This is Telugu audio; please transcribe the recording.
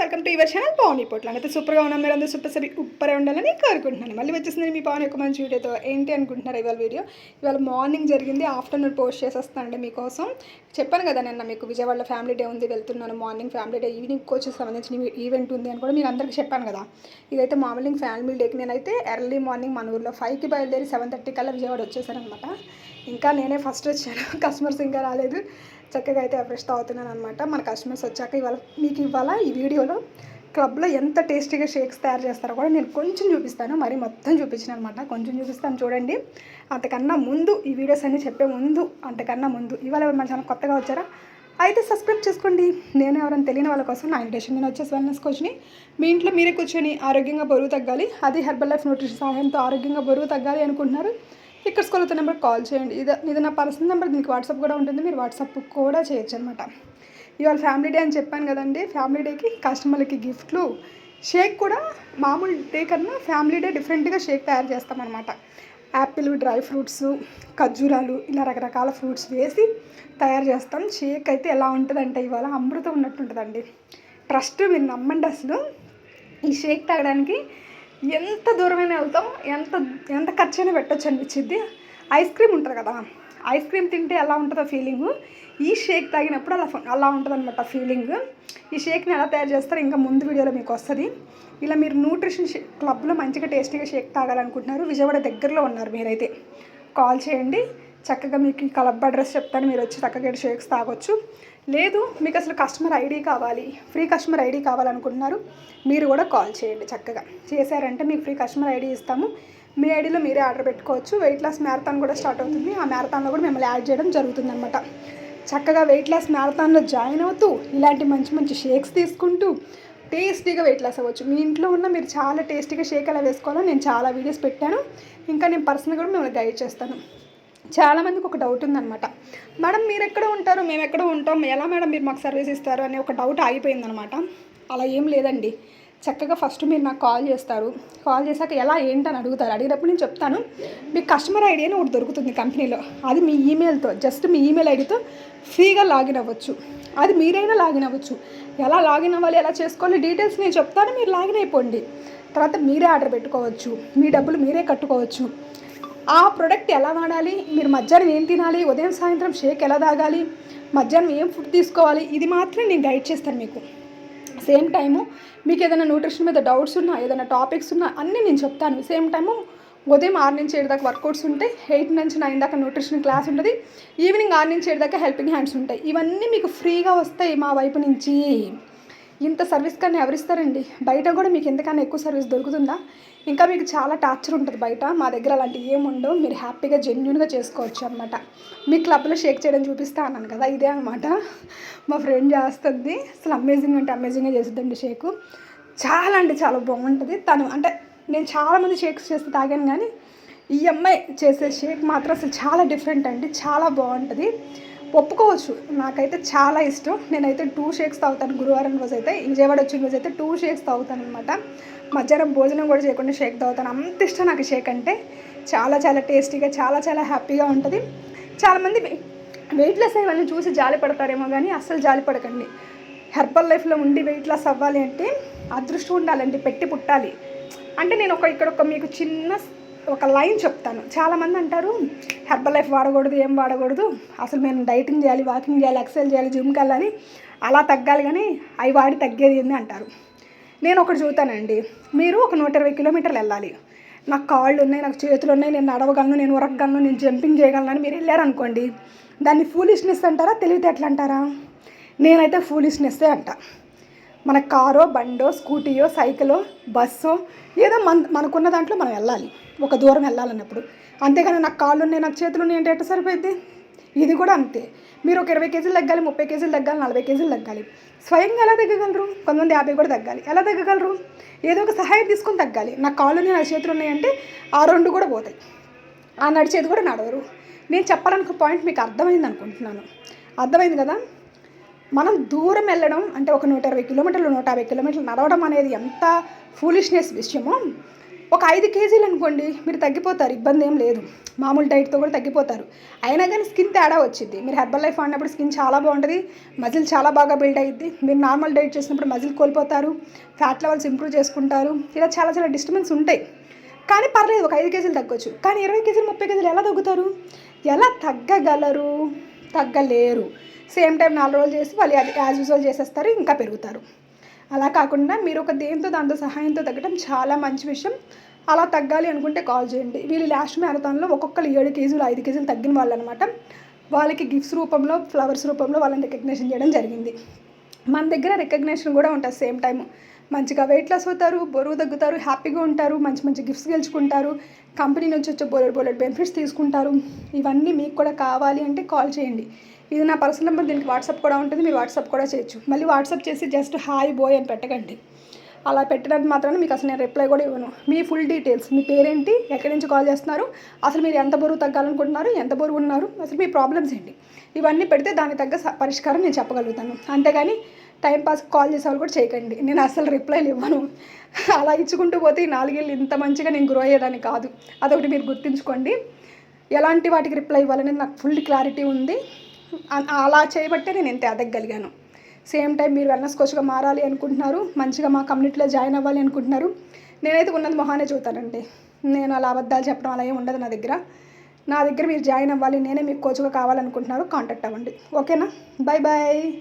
Welcome to your channel Pawan Potla అయితే సూపర్గా ఉన్నాం. మీరు అందరూ సూపర్ సరి ఉప్పరే ఉండాలని కోరుకుంటున్నాను. మళ్ళీ వచ్చేసింది మీ పవన్ యొక్క మంచి వీడియోతో. ఏంటి అనుకుంటున్నారు ఇవాళ వీడియో? ఇవాళ మార్నింగ్ జరిగింది. ఆఫ్టర్నూన్ పోస్ట్ చేసేస్తానండి మీకోసం. చెప్పాను కదా నిన్న మీకు విజయవాడలో ఫ్యామిలీ డే ఉంది వెళ్తున్నాను. Morning family day evening coaches సంబంధించిన ఈవెంట్ ఉంది అని కూడా మీకు అందరికీ చెప్పాను కదా. ఇదైతే మార్నింగ్ ఫ్యామిలీ డేకి నేనైతే ఎర్లీ మార్నింగ్ మన ఊర్లో ఫైవ్కి బయలుదేరి సెవెన్ థర్టీ కల్లా విజయవాడ వచ్చేసాను అనమాట ఇంకా నేనే ఫస్ట్ వచ్చాను. కస్టమర్స్ ఇంకా రాలేదు. చక్కగా అయితే ఫ్రెష్ తాగుతున్నాను అనమాట మన కస్టమర్స్ వచ్చాక ఇవాళ మీకు ఇవాళ ఈ వీడియోలో క్లబ్లో ఎంత టేస్టీగా షేక్స్ తయారు చేస్తారో కూడా నేను కొంచెం చూపిస్తాను. మరి మొత్తం చూపించిన అనమాట కొంచెం చూపిస్తాను చూడండి. అంతకన్నా ముందు ఈ వీడియోస్ అన్ని చెప్పే ముందు అంతకన్నా ముందు. ఇవాళ ఎవరు మన ఛానల్ కొత్తగా వచ్చారా? అయితే సబ్స్క్రైబ్ చేసుకోండి. నేను ఎవరైనా తెలియని వాళ్ళ కోసం నా ఇంటేషన్ నేను వచ్చేసి వెల్నెస్ కోచ్ని మీ ఇంట్లో మీరే కూర్చొని ఆరోగ్యంగా బరువు తగ్గాలి. అది హెర్బల్ లైఫ్ న్యూట్రిషన్ సహాయంతో ఆరోగ్యంగా బరువు తగ్గాలి అనుకుంటున్నారు. ఇక్కడ స్కూల్ అయితే నెంబర్ కాల్ చేయండి. ఇది ఇది నా పర్సనల్ నెంబర్ దీనికి వాట్సాప్ కూడా ఉంటుంది. మీరు వాట్సాప్ కూడా చేయొచ్చు అనమాట ఇవాళ ఫ్యామిలీ డే అని చెప్పాను కదండి. ఫ్యామిలీ డేకి కస్టమర్లకి గిఫ్ట్లు. షేక్ కూడా మామూలు డే కన్నా ఫ్యామిలీ డే డిఫరెంట్గా షేక్ తయారు చేస్తామన్నమాట యాపిల్ డ్రై ఫ్రూట్స్ ఖర్జూరాలు ఇలా రకరకాల ఫ్రూట్స్ వేసి తయారు చేస్తాం. షేక్ అయితే ఎలా ఉంటుందంటే ఇవాళ అమృతం ఉన్నట్టు ఉంటుందండి. ట్రస్ట్ మీరు నమ్మండి అసలు. ఈ షేక్ తాగడానికి ఎంత దూరమైనా వెళ్తాం ఎంత ఎంత ఖర్చైనా పెట్టచ్చు అనిపించింది ఐస్ క్రీమ్ ఉంటుంది కదా ఐస్ క్రీమ్ తింటే ఎలా ఉంటుందో ఫీలింగ్. ఈ షేక్ తాగినప్పుడు అలా అలా ఉంటుంది అనమాట ఫీలింగ్. ఈ షేక్ని ఎలా తయారు చేస్తారో ఇంకా ముందు వీడియోలో మీకు వస్తుంది. ఇలా మీరు న్యూట్రిషన్ షేక్ క్లబ్లో మంచిగా టేస్టీగా షేక్ తాగాలనుకుంటున్నారు విజయవాడ దగ్గరలో ఉన్నారు మీరైతే. కాల్ చేయండి. చక్కగా మీకు ఈ క్లబ్ అడ్రస్ చెప్తాను మీరు వచ్చి చక్కగా షేక్స్ తాగొచ్చు. లేదు మీకు అసలు కస్టమర్ ఐడి కావాలి ఫ్రీ కస్టమర్ ఐడి కావాలనుకుంటున్నారు మీరు కూడా కాల్ చేయండి చక్కగా. చేశారంటే మీకు ఫ్రీ కస్టమర్ ఐడి ఇస్తాము. మీ ఐడిలో మీరే ఆర్డర్ పెట్టుకోవచ్చు. వెయిట్ లాస్ మ్యారథాన్ కూడా స్టార్ట్ అవుతుంది. ఆ మ్యారథాన్లో కూడా మిమ్మల్ని యాడ్ చేయడం జరుగుతుంది అనమాట చక్కగా వెయిట్ లాస్ మ్యారథాన్లో జాయిన్ అవుతూ ఇలాంటి మంచి మంచి షేక్స్ తీసుకుంటూ టేస్టీగా వెయిట్ లాస్ అవ్వచ్చు. మీ ఇంట్లో ఉన్న మీరు చాలా టేస్టీగా షేక్ ఎలా వేసుకోవాలో నేను చాలా వీడియోస్ పెట్టాను. ఇంకా నేను పర్సనల్ కూడా మిమ్మల్ని గైడ్ చేస్తాను. చాలామందికి ఒక డౌట్ ఉందన్నమాట. మేడం మీరు ఎక్కడ ఉంటారు? మేము ఎక్కడ ఉంటాం? ఎలా మేడం మీరు మాకు సర్వీస్ ఇస్తారు? అనే ఒక డౌట్ ఆగిపోయిందనమాట అలా ఏం లేదండి. చక్కగా ఫస్ట్ మీరు నాకు కాల్ చేస్తారు. కాల్ చేశాక ఎలా ఏంటని అడుగుతారు. అడిగినప్పుడు నేను చెప్తాను. మీకు కస్టమర్ ఐడి అని ఒకటి దొరుకుతుంది కంపెనీలో. అది మీ ఈమెయిల్తో జస్ట్ మీ ఈమెయిల్ ఐడితో ఫ్రీగా లాగిన్ అవ్వచ్చు. అది మీరైనా లాగిన్ అవ్వచ్చు. ఎలా లాగిన్ అవ్వాలి? ఎలా చేసుకోవాలి? డీటెయిల్స్ నేను చెప్తాను. మీరు లాగిన్ అయిపోండి. తర్వాత మీరే ఆర్డర్ పెట్టుకోవచ్చు. మీ డబ్బులు మీరే కట్టుకోవచ్చు. ఆ ప్రోడక్ట్ ఎలా వాడాలి? మీరు మధ్యాహ్నం ఏం తినాలి? ఉదయం సాయంత్రం షేక్ ఎలా తాగాలి? మధ్యాహ్నం ఏం ఫుడ్ తీసుకోవాలి? ఇది మాత్రం నేను గైడ్ చేస్తాను మీకు. సేమ్ టైము మీకు ఏదైనా న్యూట్రిషన్ మీద డౌట్స్ ఉన్నా ఏదైనా టాపిక్స్ ఉన్నా అన్నీ నేను చెప్తాను. సేమ్ టైము ఉదయం ఆరు నుంచి ఏడు దాకా వర్కౌట్స్ ఉంటాయి. ఎయిట్ నుంచి నైన్ దాకా న్యూట్రిషన్ క్లాస్ ఉంటుంది. ఈవినింగ్ ఆరు నుంచి ఏడు దాకా హెల్పింగ్ హ్యాండ్స్ ఉంటాయి. ఇవన్నీ మీకు ఫ్రీగా వస్తాయి మా వైపు నుంచి. ఇంత సర్వీస్ కానీ ఎవరిస్తారండి? బయట కూడా మీకు ఎంతకన్నా ఎక్కువ సర్వీస్ దొరుకుతుందా? ఇంకా మీకు చాలా టార్చర్ ఉంటుంది బయట. మా దగ్గర అలాంటివి ఏమి ఉండవు. మీరు హ్యాపీగా జెన్యున్గా చేసుకోవచ్చు అనమాట మీ క్లబ్లో షేక్ చేయడం చూపిస్తా అన్నాను కదా ఇదే అనమాట మా ఫ్రెండ్ చేస్తుంది. అసలు అమేజింగ్ అంటే అమేజింగ్గా చేస్తుందండి షేకు. చాలా అంటే చాలా బాగుంటుంది. తను అంటే నేను చాలామంది షేక్స్ చేస్తే తాగాను కానీ ఈ అమ్మాయి చేసే షేక్ మాత్రం అసలు చాలా డిఫరెంట్ అండి. చాలా బాగుంటుంది. ఒప్పుకోవచ్చు. నాకైతే చాలా ఇష్టం. నేనైతే టూ షేక్స్ తాగుతాను. గురువారం రోజు అయితే విజయవాడ వచ్చిన రోజు అయితే టూ షేక్స్ తాగుతాను అనమాట మధ్యాహ్నం భోజనం కూడా చేయకుండా షేక్ తాగుతాను. అంత ఇష్టం నాకు షేక్ అంటే. చాలా చాలా టేస్టీగా చాలా చాలా హ్యాపీగా ఉంటుంది. చాలామంది వెయిట్ లెస్ అయ్యేవాళ్ళని చూసి జాలి పడతారేమో కానీ అస్సలు జాలి పడకండి. హెర్బల్ లైఫ్లో ఉండి వెయిట్ లాస్ అవ్వాలి అంటే అదృష్టం ఉండాలండి. పెట్టి పుట్టాలి. అంటే నేను ఒక ఇక్కడ ఒక మీకు చిన్న ఒక లైన్ చెప్తాను. చాలామంది అంటారు హెర్బల్ లైఫ్ వాడకూడదు ఏం వాడకూడదు? అసలు మేము డైటింగ్ చేయాలి వాకింగ్ చేయాలి ఎక్సర్సైజ్ చేయాలి జిమ్కి వెళ్ళాలి అలా తగ్గాలి కానీ అవి వాడి తగ్గేది ఏంది? అంటారు. నేను ఒకటి చూతానండి. మీరు ఒక నూట ఇరవై కిలోమీటర్లు వెళ్ళాలి. నాకు కాళ్ళు ఉన్నాయి నాకు చేతులు ఉన్నాయి నేను నడవగలను నేను ఉరకగలను నేను జంపింగ్ చేయగలను అని మీరు వెళ్ళారనుకోండి దాన్ని ఫూలిష్నెస్ అంటారా? తెలివితేటలు అంటారా? నేనైతే ఫూలిష్నెస్సే అంట. మన కారో బండో స్కూటీయో సైకిలో బస్సో ఏదో మన మనకున్న దాంట్లో మనం వెళ్ళాలి. ఒక దూరం వెళ్ళాలన్నప్పుడు. అంతేగాని నాకు కాళ్ళు ఉన్నాయి నాకు చేతులు ఉన్నాయి అంటే ఎట్ట సరిపోయింది ఇది కూడా అంతే. మీరు ఒక ఇరవై కేజీలు తగ్గాలి ముప్పై కేజీలు తగ్గాలి నలభై కేజీలు తగ్గాలి. స్వయంగా ఎలా తగ్గగలరు? కొంతమంది యాభై కూడా తగ్గాలి. ఎలా తగ్గగలరు? ఏదో ఒక సహాయం తీసుకొని తగ్గాలి. నా కాళ్ళు ఉన్నాయి నా చేతులు ఉన్నాయంటే ఆ రెండు కూడా పోతాయి. ఆ నడిచేది కూడా నడవరు. నేను చెప్పాలనుకున్న పాయింట్ మీకు అర్థమైంది అనుకుంటున్నాను. అర్థమైంది కదా? మనం దూరం వెళ్ళడం అంటే ఒక నూట ఇరవై కిలోమీటర్లు నూట యాభై కిలోమీటర్లు నడవడం అనేది ఎంత ఫూలిష్నెస్ విషయమో ఒక ఐదు కేజీలు అనుకోండి మీరు తగ్గిపోతారు ఇబ్బంది ఏం లేదు. మామూలు డైట్తో కూడా తగ్గిపోతారు. అయినా కానీ స్కిన్ తేడా వచ్చింది మీరు హెర్బల్ లైఫ్ ఆడినప్పుడు స్కిన్ చాలా బాగుంటుంది మజిల్ చాలా బాగా బిల్డ్ అయ్యింది మీరు నార్మల్ డైట్ చేసినప్పుడు మజిల్ కోల్పోతారు ఫ్యాట్ లెవెల్స్ ఇంప్రూవ్ చేసుకుంటారు. ఇలా చాలా చాలా డిస్టర్బెన్స్ ఉంటాయి. కానీ పర్లేదు ఒక ఐదు కేజీలు తగ్గొచ్చు. కానీ ఇరవై కేజీలు ముప్పై కేజీలు ఎలా తగ్గుతారు? ఎలా తగ్గగలరు? తగ్గలేరు. సేమ్ టైం నాలుగు రోజులు చేసి వాళ్ళు అది యాజ్ యూజువల్ చేసేస్తారు ఇంకా పెరుగుతారు. అలా కాకుండా మీరు ఒక దేంతో దాంతో సహాయంతో తగ్గడం చాలా మంచి విషయం. అలా తగ్గాలి అనుకుంటే కాల్ చేయండి. వీళ్ళు లాస్ట్ మ్యారథాన్లో ఒక్కొక్కరు ఏడు కేజీలు ఐదు కేజీలు తగ్గిన వాళ్ళు అనమాట వాళ్ళకి గిఫ్ట్స్ రూపంలో ఫ్లవర్స్ రూపంలో వాళ్ళని రికగ్నేషన్ చేయడం జరిగింది. మన దగ్గర రికగ్నేషన్ కూడా ఉంటుంది సేమ్ టైం మంచిగా వెయిట్ లాస్ అవుతారు బరువు తగ్గుతారు హ్యాపీగా ఉంటారు మంచి మంచి గిఫ్ట్స్ గెలుచుకుంటారు కంపెనీ నుంచి వచ్చే బోలెడ్ బోలెడ్ బెనిఫిట్స్ తీసుకుంటారు. ఇవన్నీ మీకు కూడా కావాలి అంటే కాల్ చేయండి. ఇది నా పర్సనల్ నెంబర్ దీనికి వాట్సాప్ కూడా ఉంటుంది మీరు వాట్సాప్ కూడా చేయొచ్చు. మళ్ళీ వాట్సాప్ చేసి జస్ట్ హాయ్ బోయ్ అని పెట్టకండి. అలా పెట్టడానికి మాత్రమే మీకు అసలు నేను రిప్లై కూడా ఇవ్వను. మీ ఫుల్ డీటెయిల్స్ మీ పేరేంటి ఎక్కడి నుంచి కాల్ చేస్తున్నారు అసలు మీరు ఎంత బరువు తగ్గాలనుకుంటున్నారు ఎంత బరువు ఉన్నారు అసలు మీ ప్రాబ్లమ్స్ ఏంటి? ఇవన్నీ పెడితే దానికి తగ్గ స- పరిష్కారం నేను చెప్పగలుగుతాను. అంతేగాని టైంపాస్ కాల్ చేసే వాళ్ళు కూడా చేయకండి. నేను అసలు రిప్లైలు ఇవ్వను. అలా ఇచ్చుకుంటూ పోతే ఈ నాలుగేళ్ళు ఇంత మంచిగా నేను గ్రో అయ్యేదాన్ని కాదు. అదొకటి మీరు గుర్తుంచుకోండి. ఎలాంటి వాటికి రిప్లై ఇవ్వాలనేది నాకు ఫుల్ క్లారిటీ ఉంది. అ- అలా చేయబట్టే నేను ఇంత ఎదగలిగాను సేమ్ టైం మీరు వెల్నెస్ కోచ్గా మారాలి అనుకుంటున్నారు. మంచిగా మా కమ్యూనిటీలో జాయిన్ అవ్వాలి అనుకుంటున్నారు. నేనైతే ఉన్నది మొహానే చూతానండి. నేను అలా అబద్ధాలు చెప్పడం అలా ఏమి ఉండదు నా దగ్గర. నా దగ్గర మీరు జాయిన్ అవ్వాలి నేనే మీకు కోచ్గా కావాలనుకుంటున్నారు కాంటాక్ట్ అవ్వండి. ఓకేనా? Bye bye